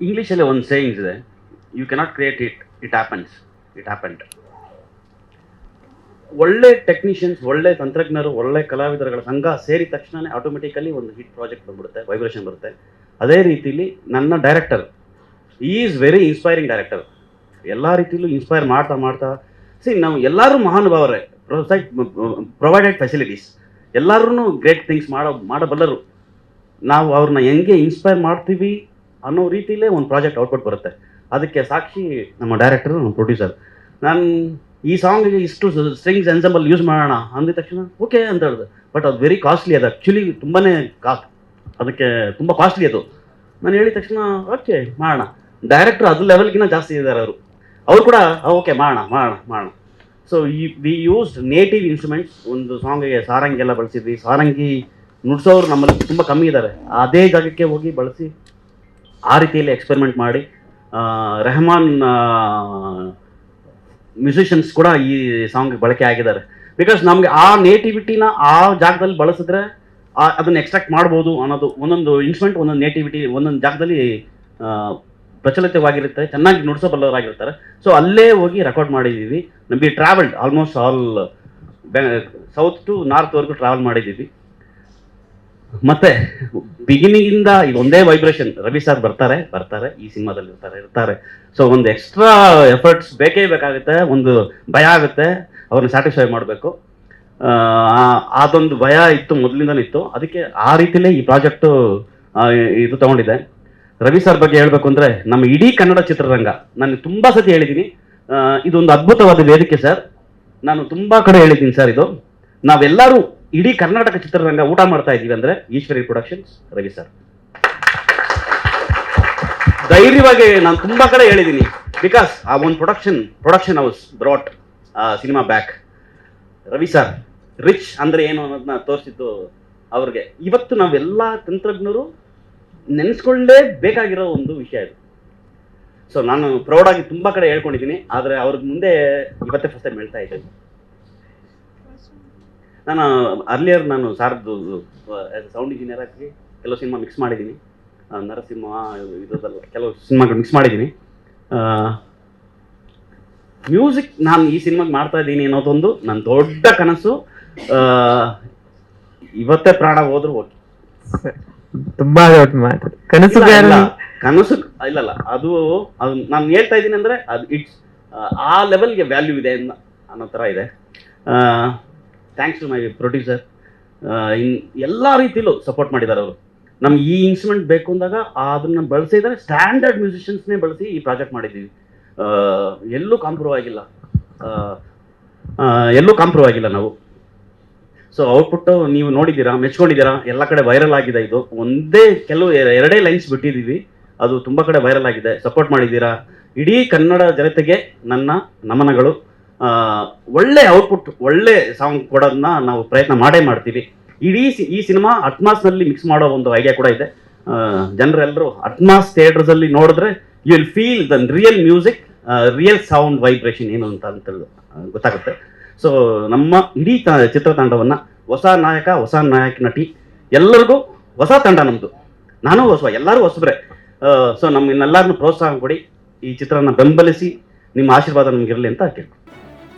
ಇಂಗ್ಲೀಷಲ್ಲಿ ಒಂದು ಸೇಯಿಂಗ್ಸ್ ಇದೆ. You cannot create it it happens it happened ಒಳ್ಳೆ ಟೆಕ್ನಿಷಿಯನ್ಸ್ ಒಳ್ಳೆ ತಂತ್ರಜ್ಞರು, ಒಳ್ಳೆ ಕಲಾವಿದರುಗಳ ಸಂಘ ಸೇರಿದ ತಕ್ಷಣನೇ ಆಟೋಮೆಟಿಕಲಿ ಒಂದು ಹಿಟ್ ಪ್ರಾಜೆಕ್ಟ್ ಬಂದ್ಬಿಡುತ್ತೆ ವೈಬ್ರೇಷನ್ ಬರುತ್ತೆ. ಅದೇ ರೀತಿಲಿ ನನ್ನ director is very inspiring director ಎಲ್ಲ ರೀತಿಯಲ್ಲೂ ಇನ್ಸ್ಪೈರ್ ಮಾಡ್ತಾ ಮಾಡ್ತಾ. ಸಿ ನಾವು ಎಲ್ಲರೂ ಮಹಾನುಭಾವರೇ. ಪ್ರೊಸೈಟ್ ಪ್ರೊವೈಡೆಡ್ ಫೆಸಿಲಿಟೀಸ್ ಎಲ್ಲರೂ ಗ್ರೇಟ್ ಥಿಂಗ್ಸ್ ಮಾಡೋ, ಮಾಡಬಲ್ಲರು. ನಾವು ಅವ್ರನ್ನ ಹೆಂಗೆ ಇನ್ಸ್ಪೈರ್ ಮಾಡ್ತೀವಿ? ಅನ್ನೋ ರೀತಿಲೇ ಒಂದು ಪ್ರಾಜೆಕ್ಟ್ ಔಟ್ಪುಟ್ ಬರುತ್ತೆ. ಅದಕ್ಕೆ ಸಾಕ್ಷಿ ನಮ್ಮ ಡೈರೆಕ್ಟರ್ ನಮ್ಮ ಪ್ರೊಡ್ಯೂಸರ್ ನಾನು ಈ ಸಾಂಗಿಗೆ ಇಷ್ಟು ಸ್ಟ್ರಿಂಗ್ಸ್ ಎನ್ಸಂಬಲ್ ಯೂಸ್ ಮಾಡೋಣ ಅಂದಿದ ತಕ್ಷಣ ಓಕೆ ಅಂತ ಹೇಳಿದೆ. ಬಟ್ ಅದು ವೆರಿ ಕಾಸ್ಟ್ಲಿ ಅದು ಆ್ಯಕ್ಚುಲಿ ತುಂಬಾ ಕಾಸ್ಟ್ ಅದಕ್ಕೆ ತುಂಬ ಕಾಸ್ಟ್ಲಿ ಅದು. ನಾನು ಹೇಳಿದ ತಕ್ಷಣ ಓಕೆ ಮಾಡೋಣ. ಡೈರೆಕ್ಟರ್ ಅದು ಲೆವೆಲ್ಗಿಂತ ಜಾಸ್ತಿ ಇದ್ದಾರೆ ಅವರು. ಅವ್ರು ಕೂಡ ಓಕೆ ಮಾಡೋಣ ಮಾಡೋಣ ಮಾಡೋಣ. ಸೊ ಈ ವಿ ಯೂಸ್ ನೇಟಿವ್ ಇನ್ಸ್ಟ್ರೂಮೆಂಟ್ಸ್ ಒಂದು ಸಾಂಗಿಗೆ ಸಾರಂಗಿ ಎಲ್ಲ ಬಳಸಿದ್ವಿ. ಸಾರಂಗಿ ನುಡ್ಸೋರು ನಮ್ಮಲ್ಲಿ ತುಂಬ ಕಮ್ಮಿ ಇದ್ದಾರೆ ಅದೇ ಜಾಗಕ್ಕೆ ಹೋಗಿ ಬಳಸಿ ಆ ರೀತಿಯಲ್ಲಿ ಎಕ್ಸ್ಪೆರಿಮೆಂಟ್ ಮಾಡಿ ರೆಹಮಾನ್ ಮ್ಯೂಸಿಷಿಯನ್ಸ್ ಕೂಡ ಈ ಸಾಂಗ್ ಬಳಕೆ ಆಗಿದ್ದಾರೆ. ಬಿಕಾಸ್ ನಮಗೆ ಆ ನೇಟಿವಿಟಿನ ಆ ಜಾಗದಲ್ಲಿ ಬಳಸಿದ್ರೆ ಅದನ್ನ ಎಕ್ಸ್ಟ್ರಾಕ್ಟ್ ಮಾಡ್ಬೋದು ಅನ್ನೋದು ಒಂದೊಂದು ಇನ್ಸ್ಟ್ರೂಮೆಂಟ್ ಒಂದೊಂದು ನೇಟಿವಿಟಿ ಒಂದೊಂದು ಜಾಗದಲ್ಲಿ ಪ್ರಚಲಿತವಾಗಿರುತ್ತೆ, ಚೆನ್ನಾಗಿ ನುಡಿಸಬಲ್ಲವರಾಗಿರ್ತಾರೆ. ಸೊ ಅಲ್ಲೇ ಹೋಗಿ ರೆಕಾರ್ಡ್ ಮಾಡಿದ್ದೀವಿ. ನಮಗೆ travelled almost all south to ನಾರ್ತ್ವರೆಗೂ travel ಮಾಡಿದ್ದೀವಿ. ಮತ್ತೆ ಬಿಗಿನಿಂಗ್ ಇಂದ ಇದು ಒಂದೇ ವೈಬ್ರೇಷನ್ ರವಿ ಸರ್ ಬರ್ತಾರೆ ಬರ್ತಾರೆ, ಈ ಸಿನಿಮಾದಲ್ಲಿ ಇರ್ತಾರೆ ಇರ್ತಾರೆ. ಸೊ ಒಂದು ಎಕ್ಸ್ಟ್ರಾ ಎಫರ್ಟ್ಸ್ ಬೇಕೇ ಬೇಕಾಗುತ್ತೆ, ಒಂದು ಭಯ ಆಗುತ್ತೆ, ಅವ್ರನ್ನ ಸ್ಯಾಟಿಸ್ಫೈ ಮಾಡಬೇಕು. ಅದೊಂದು ಭಯ ಇತ್ತು, ಮೊದಲಿಂದನೂ ಇತ್ತು. ಅದಕ್ಕೆ ಆ ರೀತಿಲೇ ಈ ಪ್ರಾಜೆಕ್ಟು ಇದು ತಗೊಂಡಿದೆ ರವಿ ಸರ್ ಬಗ್ಗೆ ಹೇಳಬೇಕು ಅಂದರೆ, ನಮ್ಮ ಇಡೀ ಕನ್ನಡ ಚಿತ್ರರಂಗ, ನಾನು ತುಂಬ ಸತಿ ಹೇಳಿದ್ದೀನಿ ಇದೊಂದು ಅದ್ಭುತವಾದ ವೇದಿಕೆ ಸರ್ ನಾನು ತುಂಬ ಕಡೆ ಹೇಳಿದ್ದೀನಿ ಸರ್ ಇದು. ನಾವೆಲ್ಲರೂ ಇಡೀ ಕರ್ನಾಟಕ ಚಿತ್ರರಂಗ ಊಟ ಮಾಡ್ತಾ ಇದೀವಿ ಅಂದ್ರೆ ಈಶ್ವರಿ ಪ್ರೊಡಕ್ಷನ್ಸ್ ರವಿ ಸರ್ ಧೈರ್ಯವಾಗಿ ನಾನು ತುಂಬಾ ಕಡೆ ಹೇಳಿದ್ದೀನಿ ಬಿಕಾಸ್ ಆ ಒಂದು production production house brought cinema back Ravi sir reach ಅಂದ್ರೆ ಏನು ಅನ್ನೋದನ್ನ ತೋರಿಸಿದ್ದು ಅವ್ರಿಗೆ. ಇವತ್ತು ನಾವೆಲ್ಲ ತಂತ್ರಜ್ಞರು ನೆನೆಸ್ಕೊಳ್ಳೇ ಬೇಕಾಗಿರೋ ಒಂದು ವಿಷಯ ಇದು. ಸೊ ನಾನು ಪ್ರೌಡಾಗಿ ತುಂಬಾ ಕಡೆ ಹೇಳ್ಕೊಂಡಿದ್ದೀನಿ ಆದರೆ ಅವ್ರಿಗೆ ಮುಂದೆ ಇವತ್ತೇ ಫಸ್ಟ್ ಟೈಮ್ ಹೇಳ್ತಾ ಇದ್ದೇನೆ. ನಾನು ಅರ್ಲಿಯರ್ ನಾನು ಸಾರ್ದು ಸೌಂಡ್ ಇಂಜಿನಿಯರ್ ಆಗಿ ಕೆಲವು ಸಿನಿಮಾ ಮಿಕ್ಸ್ ಮಾಡಿದ್ದೀನಿ. ನರಸಿಂಹ ಇದರದಲ್ಲ ಕೆಲವು ಸಿನಿಮಾಗಳು ಮಿಕ್ಸ್ ಮಾಡಿದ್ದೀನಿ. ಮ್ಯೂಸಿಕ್ ನಾನು ಈ ಸಿನಿಮಾಗೆ ಮಾಡ್ತಾ ಇದ್ದೀನಿ ಅನ್ನೋದೊಂದು ನನ್ನ ದೊಡ್ಡ ಕನಸು. ಇವತ್ತೇ ಪ್ರಾಣ ಹೋದ್ರು ಓಕೆ ತುಂಬಾ ಕನಸು ಕನಸು ಇಲ್ಲಲ್ಲ ಅದು ಅದು ನಾನು ಹೇಳ್ತಾ ಇದ್ದೀನಿ ಅಂದ್ರೆ ಅದು ಇಟ್ಸ್ ಆ ಲೆವೆಲ್ಗೆ ವ್ಯಾಲ್ಯೂ ಇದೆ ಅನ್ನ- ಅನ್ನೋ ಥರ ಇದೆ. Thanks to my producer in ಎಲ್ಲ ರೀತಿಲೂ ಸಪೋರ್ಟ್ ಮಾಡಿದ್ದಾರೆ ಅವರು. ನಮ್ಗೆ ಈ ಇನ್ಸ್ಟ್ರೂಮೆಂಟ್ ಬೇಕು ಅಂದಾಗ ಅದನ್ನು ಬಳಸಿದರೆ ಸ್ಟ್ಯಾಂಡರ್ಡ್ ಮ್ಯೂಸಿಷಿಯನ್ಸ್ನೇ ಬಳಸಿ ಈ ಪ್ರಾಜೆಕ್ಟ್ ಮಾಡಿದ್ದೀವಿ. ಎಲ್ಲೂ ಕಾಂಪ್ರೂವ್ ಆಗಿಲ್ಲ. ಎಲ್ಲೂ ಕಾಂಪ್ರೂವ್ ಆಗಿಲ್ಲ ನಾವು. ಸೊ ಔಟ್ಪುಟ್ ನೀವು ನೋಡಿದ್ದೀರಾ, ಮೆಚ್ಕೊಂಡಿದ್ದೀರಾ, ಎಲ್ಲ ಕಡೆ ವೈರಲ್ ಆಗಿದೆ ಇದು. ಒಂದೇ ಕೆಲವು ಎರಡೇ ಲೈನ್ಸ್ ಬಿಟ್ಟಿದ್ದೀವಿ. ಅದು ತುಂಬ ಕಡೆ ವೈರಲ್ ಆಗಿದೆ. ಸಪೋರ್ಟ್ ಮಾಡಿದ್ದೀರಾ? ಇಡೀ ಕನ್ನಡ ಜನತೆಗೆ ನನ್ನ ನಮನಗಳು. ಒಳ್ಳೆ ಔಟ್ಪುಟ್ ಒಳ್ಳೆ ಸಾಂಗ್ ಕೊಡೋದನ್ನ ನಾವು ಪ್ರಯತ್ನ ಮಾಡೇ ಮಾಡ್ತೀವಿ. ಇಡೀ ಈ ಸಿನಿಮಾ ಅಟ್ಮಾಸ್ನಲ್ಲಿ ಮಿಕ್ಸ್ ಮಾಡೋ ಒಂದು ಐಡಿಯಾ ಕೂಡ ಇದೆ. ಜನರೆಲ್ಲರೂ ಅಟ್ಮಾಸ್ ಥಿಯೇಟರ್ಸಲ್ಲಿ ನೋಡಿದ್ರೆ you will feel the real music real sound vibration ಏನು ಅಂತ ಅಂತ ಗೊತ್ತಾಗುತ್ತೆ. ಸೊ ನಮ್ಮ ಇಡೀ ತ- ಚಿತ್ರತಂಡವನ್ನ ಹೊಸ ನಾಯಕ ಹೊಸ ನಾಯಕ ನಟಿ ಎಲ್ಲರಿಗೂ ಹೊಸ ತಂಡ ನಮ್ಮದು ನಾನು ಹೊಸ ಎಲ್ಲರೂ ಹೊಸಬ್ರೆ. ಸೊ ನಮ್ಮನ್ನೆಲ್ಲರನ್ನು ಪ್ರೋತ್ಸಾಹ ಕೊಡಿ, ಈ ಚಿತ್ರನ ಬೆಂಬಲಿಸಿ, ನಿಮ್ಮ ಆಶೀರ್ವಾದ ನಮಗಿರಲಿ ಅಂತ ಕೇಳ್ತೀನಿ